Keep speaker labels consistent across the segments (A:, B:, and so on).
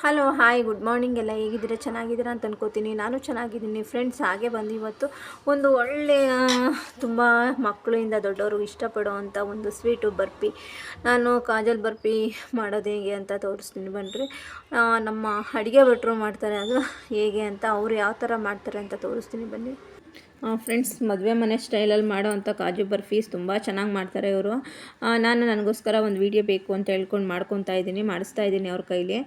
A: Hello, hi, good morning ಎಲ್ಲ ಹೇಗಿದ್ದೀರಾ? ಚೆನ್ನಾಗಿದ್ದೀರಾ ಅಂತ ಅನ್ಕೋತೀನಿ. ನಾನು ಚೆನ್ನಾಗಿದ್ದೀನಿ. ಫ್ರೆಂಡ್ಸ್, ಹಾಗೆ ಬಂದು ಇವತ್ತು ಒಂದು ಒಳ್ಳೆಯ, ತುಂಬ ಮಕ್ಕಳಿಂದ ದೊಡ್ಡವರು ಇಷ್ಟಪಡೋವಂಥ ಒಂದು ಸ್ವೀಟು ಬರ್ಪಿ. ನಾನು ಕಾಜಲ್ ಬರ್ಪಿ ಮಾಡೋದು ಹೇಗೆ ಅಂತ ತೋರಿಸ್ತೀನಿ ಬನ್ನಿರಿ ನಮ್ಮ ಅಡುಗೆ ಭಟ್ರು ಮಾಡ್ತಾರೆ. ಅದು ಹೇಗೆ ಅಂತ, ಅವರು ಯಾವ ಥರ ಮಾಡ್ತಾರೆ ಅಂತ ತೋರಿಸ್ತೀನಿ ಬನ್ನಿ. ಫ್ರೆಂಡ್ಸ್ ಮದುವೆ ಮನೆ ಸ್ಟೈಲಲ್ಲಿ ಮಾಡೋವಂಥ ಕಾಜು ಬರ್ಫೀಸ್ ತುಂಬ ಚೆನ್ನಾಗಿ ಮಾಡ್ತಾರೆ ಇವರು. ನಾನು ನನಗೋಸ್ಕರ ಒಂದು ವೀಡಿಯೋ ಬೇಕು ಅಂತ ಹೇಳ್ಕೊಂಡು ಮಾಡ್ಕೊತಾ ಇದ್ದೀನಿ, ಮಾಡಿಸ್ತಾ ಇದ್ದೀನಿ ಅವ್ರ ಕೈಲಿ.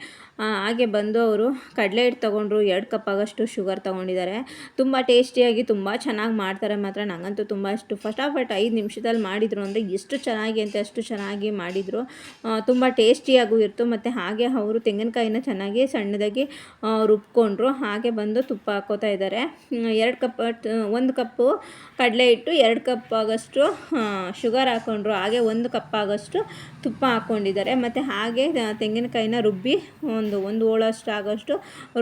A: ಹಾಗೆ ಬಂದು ಅವರು ಕಡಲೆ ಹಿಟ್ಟು ತೊಗೊಂಡ್ರು ಎರಡು ಕಪ್ ಆಗೋಷ್ಟು ಶುಗರ್ ತೊಗೊಂಡಿದ್ದಾರೆ. ತುಂಬ ಟೇಸ್ಟಿಯಾಗಿ ತುಂಬ ಚೆನ್ನಾಗಿ ಮಾಡ್ತಾರೆ ಮಾತ್ರ. ನನಗಂತೂ ತುಂಬ ಇಷ್ಟು. ಫಟಾಫಟ್ ಐದು ನಿಮಿಷದಲ್ಲಿ ಮಾಡಿದರು ಅಂದರೆ ಎಷ್ಟು ಚೆನ್ನಾಗಿ ಅಂತ ಅಷ್ಟು ಚೆನ್ನಾಗಿ ಮಾಡಿದರು. ತುಂಬ ಟೇಸ್ಟಿಯಾಗೂ ಇತ್ತು ಮತ್ತು ಹಾಗೆ ಅವರು ತೆಂಗಿನಕಾಯಿನ ಚೆನ್ನಾಗಿ ಸಣ್ಣದಾಗಿ ರುಬ್ಕೊಂಡ್ರು. ಹಾಗೆ ಬಂದು ತುಪ್ಪ ಹಾಕೋತಾ ಇದ್ದಾರೆ. ಎರಡು ಕಪ್ ಒಂದು ಕಪ್ಪು, ಕಡಲೆ ಹಿಟ್ಟು ಎರಡು ಕಪ್ ಆಗೋಷ್ಟು ಶುಗರ್ ಹಾಕ್ಕೊಂಡ್ರು ಹಾಗೆ ಒಂದು ಕಪ್ ಆಗೋಷ್ಟು ತುಪ್ಪ ಹಾಕ್ಕೊಂಡಿದ್ದಾರೆ ಮತ್ತು ಹಾಗೆ ತೆಂಗಿನಕಾಯಿನ ರುಬ್ಬಿ, ಒಂದು ಒಂದು ಹೋಳಷ್ಟು ಆಗೋಷ್ಟು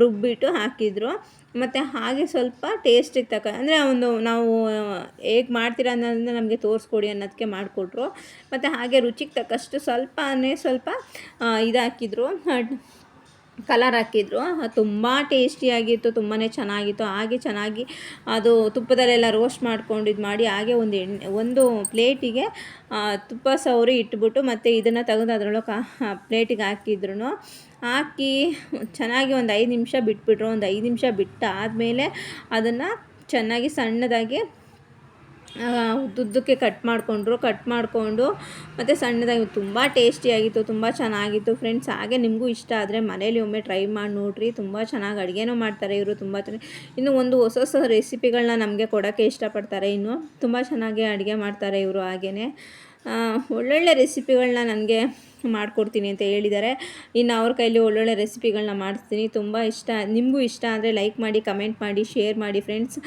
A: ರುಬ್ಬಿಟ್ಟು ಹಾಕಿದರು. ಮತ್ತು ಹಾಗೆ ಸ್ವಲ್ಪ ಟೇಸ್ಟಿಗೆ ತಕ್ಕ, ಅಂದರೆ ಒಂದು, ನಾವು ಹೇಗೆ ಮಾಡ್ತೀರಾ ಅನ್ನೋದನ್ನ ನಮಗೆ ತೋರಿಸ್ಕೊಡಿ ಅನ್ನೋದಕ್ಕೆ ಮಾಡಿಕೊಟ್ರು. ಮತ್ತು ಹಾಗೆ ರುಚಿಗೆ ತಕ್ಕಷ್ಟು ಸ್ವಲ್ಪನೇ ಸ್ವಲ್ಪ ಇದಾಕಿದ್ರು. ಕಲರ್ ಹಾಕಿದ್ರು. ತುಂಬ ಟೇಸ್ಟಿಯಾಗಿತ್ತು ತುಂಬಾ ಚೆನ್ನಾಗಿತ್ತು. ಹಾಗೆ ಚೆನ್ನಾಗಿ ಅದು ತುಪ್ಪದಲ್ಲೆಲ್ಲ ರೋಸ್ಟ್ ಮಾಡ್ಕೊಂಡು ಇದು ಮಾಡಿ ಹಾಗೆ ಒಂದು ಎಣ್ಣೆ ಒಂದು ಪ್ಲೇಟಿಗೆ ತುಪ್ಪ ಸವರಿ ಇಟ್ಬಿಟ್ಟು ಮತ್ತು ಇದನ್ನು ತೆಗೆದು ಅದರೊಳಗೆ ಪ್ಲೇಟಿಗೆ ಹಾಕಿದ್ರು ಹಾಕಿ ಚೆನ್ನಾಗಿ ಒಂದು ಐದು ನಿಮಿಷ ಬಿಟ್ಬಿಟ್ರು. ಒಂದು ಐದು ನಿಮಿಷ ಬಿಟ್ಟಾದಮೇಲೆ ಅದನ್ನು ಚೆನ್ನಾಗಿ ಸಣ್ಣದಾಗಿ ಉದ್ದುದ್ದಕ್ಕೆ ಕಟ್ ಮಾಡಿಕೊಂಡ್ರು ಕಟ್ ಮಾಡಿಕೊಂಡು, ಮತ್ತು ಸಣ್ಣದಾಗಿ ತುಂಬ ಟೇಸ್ಟಿಯಾಗಿತ್ತು ತುಂಬ ಚೆನ್ನಾಗಿತ್ತು. ಫ್ರೆಂಡ್ಸ್ ಹಾಗೆ ನಿಮಗೂ ಇಷ್ಟ ಆದರೆ ಮನೇಲಿ ಒಮ್ಮೆ ಟ್ರೈ ಮಾಡಿ ನೋಡಿರಿ. ತುಂಬ ಚೆನ್ನಾಗಿ ಅಡುಗೆನೂ ಮಾಡ್ತಾರೆ ಇವರು, ತುಂಬ ಇನ್ನು ಒಂದು ಹೊಸ ಹೊಸ ರೆಸಿಪಿಗಳನ್ನ ನಮಗೆ ಕೊಡೋಕ್ಕೆ ಇಷ್ಟಪಡ್ತಾರೆ ಇನ್ನು. ತುಂಬ ಚೆನ್ನಾಗಿ ಅಡುಗೆ ಮಾಡ್ತಾರೆ ಇವರು ಹಾಗೇ ಒಳ್ಳೊಳ್ಳೆ ರೆಸಿಪಿಗಳನ್ನ ನನಗೆ ಮಾಡಿಕೊಡ್ತೀನಿ ಅಂತ ಹೇಳಿದ್ದಾರೆ ಇನ್ನು ಅವ್ರ ಕೈಲಿ ಒಳ್ಳೊಳ್ಳೆ ರೆಸಿಪಿಗಳನ್ನ ಮಾಡಿಸ್ತೀನಿ. ತುಂಬ ಇಷ್ಟ, ನಿಮಗೂ ಇಷ್ಟ ಅಂದರೆ ಲೈಕ್ ಮಾಡಿ ಕಮೆಂಟ್ ಮಾಡಿ ಶೇರ್ ಮಾಡಿ ಫ್ರೆಂಡ್ಸ್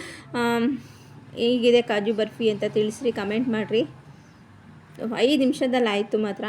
A: ಹೇಗಿದೆ ಕಾಜು ಬರ್ಫಿ ಅಂತ ತಿಳಿಸ್ರಿ ಕಮೆಂಟ್ ಮಾಡಿರಿ. ಐದು ನಿಮಿಷದಲ್ಲಿ ಆಯಿತು ಮಾತ್ರ.